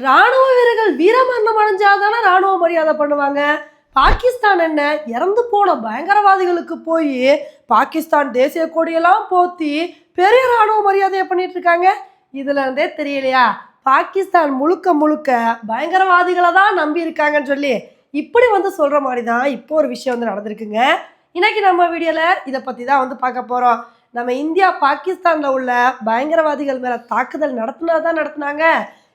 ராணுவ வீரர்கள் வீரமரணம் அடைஞ்சாதானே ராணுவ மரியாதை பண்ணுவாங்க? பாகிஸ்தான் என்ன? இறந்து போன பயங்கரவாதிகளுக்கு போய் பாகிஸ்தான் தேசிய கொடியெல்லாம் போத்தி பெரிய ராணுவ மரியாதையை பண்ணிட்டு இருக்காங்க இதுல இருந்தே தெரியலையா? பாகிஸ்தான் முழுக்க முழுக்க பயங்கரவாதிகளை தான் நம்பி இருக்காங்கன்னு சொல்லி இப்படி வந்து சொல்ற மாதிரி தான் இப்போ ஒரு விஷயம் வந்து நடந்திருக்குங்க. இன்னைக்கு நம்ம வீடியோல இதை பத்தி தான் வந்து பார்க்க போறோம். நம்ம இந்தியா பாகிஸ்தான்ல உள்ள பயங்கரவாதிகள் மேல தாக்குதல் நடத்தினா தான் நடத்தினாங்க.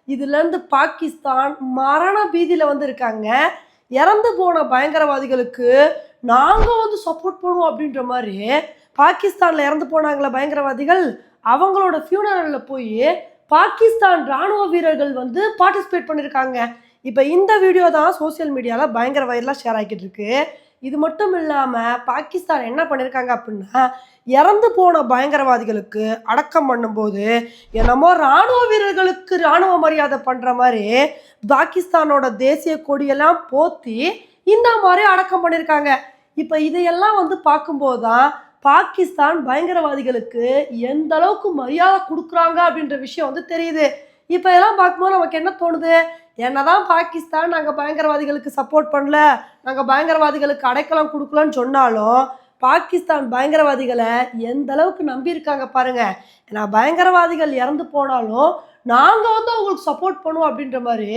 இதுலேருந்து பாகிஸ்தான் மரண பீதியில் வந்து இருக்காங்க இறந்து போன பயங்கரவாதிகளுக்கு நாங்கள் வந்து சப்போர்ட் பண்ணுவோம் அப்படின்ற மாதிரி பாகிஸ்தானில் இறந்து போனாங்களே பயங்கரவாதிகள் அவங்களோட ஃபியூனரலில் போய் பாகிஸ்தான் ராணுவ வீரர்கள் வந்து பார்ட்டிசிபேட் பண்ணியிருக்காங்க இப்போ இந்த வீடியோ தான் சோஷியல் மீடியாவில் பயங்கர வைரலாக ஷேர் ஆகிட்டு இருக்கு. இது மட்டும் இல்லாமல் பாகிஸ்தான் என்ன பண்ணியிருக்காங்க அப்படின்னா இறந்து போன பயங்கரவாதிகளுக்கு அடக்கம் பண்ணும்போது என்னமோ ராணுவ வீரர்களுக்கு ராணுவ மரியாதை பண்ணுற மாதிரி பாகிஸ்தானோட தேசிய கொடியெல்லாம் போத்தி இந்த மாதிரி அடக்கம் பண்ணியிருக்காங்க இப்போ இதையெல்லாம் வந்து பார்க்கும்போது தான் பாகிஸ்தான் பயங்கரவாதிகளுக்கு எந்த அளவுக்கு மரியாதை கொடுக்குறாங்க அப்படின்ற விஷயம் வந்து தெரியுது. இப்போ இதெல்லாம் பார்க்கும்போது நமக்கு என்ன தோணுது? என்னதான் பாகிஸ்தான் நாங்கள் பயங்கரவாதிகளுக்கு சப்போர்ட் பண்ணல நாங்கள் பயங்கரவாதிகளுக்கு அடைக்கலம் கொடுக்கலன்னு சொன்னாலும் பாகிஸ்தான் பயங்கரவாதிகளை எந்த அளவுக்கு நம்பியிருக்காங்க பாருங்க. ஏன்னா பயங்கரவாதிகள் இறந்து போனாலும் நாங்கள் வந்து அவங்களுக்கு சப்போர்ட் பண்ணுவோம் அப்படின்ற மாதிரி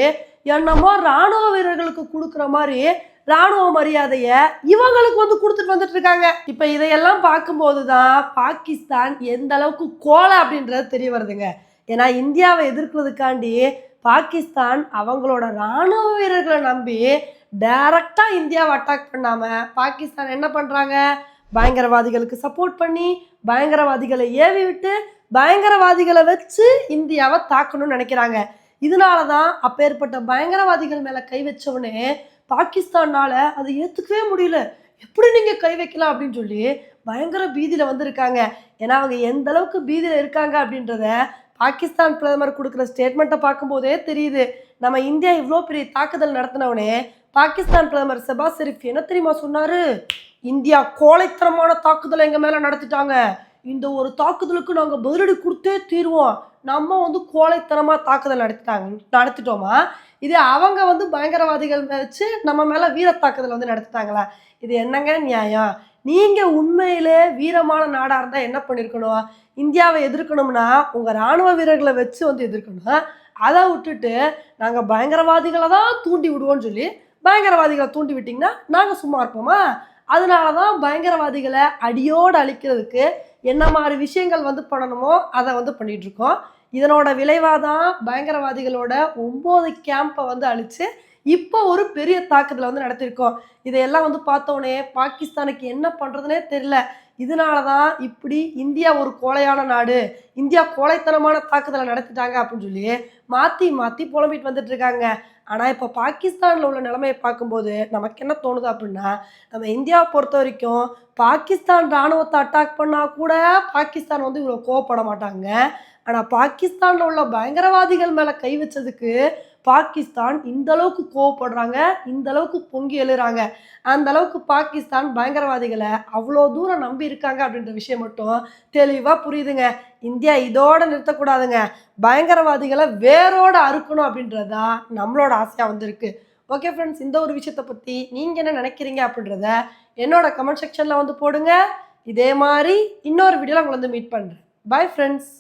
என்னமோ ராணுவ வீரர்களுக்கு கொடுக்குற மாதிரி ராணுவ மரியாதையை இவங்களுக்கு வந்து கொடுத்துட்டு வந்துட்டு இருக்காங்க. இப்போ இதையெல்லாம் பார்க்கும்போது தான் பாகிஸ்தான் எந்த அளவுக்கு கோலை அப்படின்றது தெரிய வருதுங்க. ஏன்னா இந்தியாவை எதிர்க்கிறதுக்காண்டி பாகிஸ்தான் அவங்களோட ராணுவ வீரர்களை நம்பி டைரக்டாக இந்தியாவை அட்டாக் பண்ணாமல் பாகிஸ்தான் என்ன பண்ணுறாங்க பயங்கரவாதிகளுக்கு சப்போர்ட் பண்ணி பயங்கரவாதிகளை ஏவி விட்டு பயங்கரவாதிகளை வச்சு இந்தியாவை தாக்கணும்னு நினைக்கிறாங்க. இதனால தான் அப்பேற்பட்ட பயங்கரவாதிகள் மேலே கை வச்சவனே பாகிஸ்தானால் அதை ஏற்றுக்கவே முடியல. எப்படி நீங்கள் கை வைக்கலாம் அப்படின்னு சொல்லி பயங்கர பீதியில் வந்திருக்காங்க. ஏன்னா அவங்க எந்த அளவுக்கு பீதியில் இருக்காங்க அப்படின்றத பாகிஸ்தான் பிரதமர் கொடுக்குற ஸ்டேட்மெண்ட்டை பார்க்கும்போதே தெரியுது. நம்ம இந்தியா இவ்வளோ பெரிய தாக்குதல் நடத்தினவுடனே பாகிஸ்தான் பிரதமர் செபா ஷெரீப் என்ன தெரியுமா சொன்னார்? இந்தியா கோழைத்தனமான தாக்குதலை எங்கள் மேலே நடத்திட்டாங்க. இந்த ஒரு தாக்குதலுக்கு நாங்கள் பதிலடி கொடுத்தே தீருவோம். நம்ம வந்து கோழைத்தனமாக தாக்குதல் நடத்திட்டாங்க நடத்திட்டோமா? இது அவங்க வந்து பயங்கரவாதிகள் வச்சு நம்ம மேலே வீர தாக்குதல் வந்து நடத்திட்டாங்களா? இது என்னங்க நியாயம்? நீங்கள் உண்மையிலே வீரமான நாடாக இருந்தால் என்ன பண்ணியிருக்கணும் இந்தியாவை எதிர்க்கணும்னா உங்கள் ராணுவ வீரர்களை வச்சு வந்து எதிர்க்கணும். அதை விட்டுட்டு நாங்கள் பயங்கரவாதிகளை தான் தூண்டி விடுவோம்னு சொல்லி பயங்கரவாதிகளை தூண்டி விட்டிங்கன்னா நாங்கள் சும்மா இருப்போமா? அதனால தான் பயங்கரவாதிகளை அடியோடு அழிக்கிறதுக்கு என்ன மாதிரி விஷயங்கள் வந்து பண்ணணுமோ அதை வந்து பண்ணிகிட்ருக்கோம் இதனோட விளைவாக தான் பயங்கரவாதிகளோட ஒம்பது கேம்பை வந்து அழித்து இப்போ ஒரு பெரிய தாக்குதலை வந்து நடத்தியிருக்கோம். இதையெல்லாம் வந்து பார்த்தோன்னே பாகிஸ்தானுக்கு என்ன பண்ணுறதுனே தெரியல. இதனால தான் இப்படி இந்தியா ஒரு கோலையான நாடு இந்தியா கோழைத்தனமான தாக்குதலை நடத்திட்டாங்க அப்படின்னு சொல்லி மாற்றி மாற்றி புலம்பிட்டு வந்துட்டு இருக்காங்க. ஆனால் இப்போ பாகிஸ்தானில் உள்ள நிலைமையை பார்க்கும்போது நமக்கு என்ன தோணுது அப்படின்னா நம்ம இந்தியாவை பொறுத்த வரைக்கும் பாகிஸ்தான் இராணுவத்தை அட்டாக் பண்ணால் கூட பாகிஸ்தான் வந்து இவ்வளோ கோவப்பட மாட்டாங்க. ஆனால் பாகிஸ்தானில் உள்ள பயங்கரவாதிகள் மேலே கை வச்சதுக்கு பாகிஸ்தான் இந்த அளவுக்கு கோவப்படுறாங்க இந்த அளவுக்கு பொங்கி எழுறாங்க. அந்த அளவுக்கு பாகிஸ்தான் பயங்கரவாதிகளை அவ்வளோ தூரம் நம்பி இருக்காங்க அப்படின்ற விஷயம் மட்டும் தெளிவாக புரியுதுங்க. இந்தியா இதோட நிறுத்தக்கூடாதுங்க. பயங்கரவாதிகளை வேரோட அறுக்கணும் அப்படின்றதா நம்மளோட ஆசையாக வந்திருக்கு. ஓகே ஃப்ரெண்ட்ஸ் இந்த ஒரு விஷயத்தை பற்றி நீங்கள் என்ன நினைக்கிறீங்க அப்படின்றத என்னோட கமெண்ட் செக்ஷனில் வந்து போடுங்க. இதே மாதிரி இன்னொரு வீடியோவில் உங்களை வந்து மீட் பண்ணுறேன் பை ஃப்ரெண்ட்ஸ்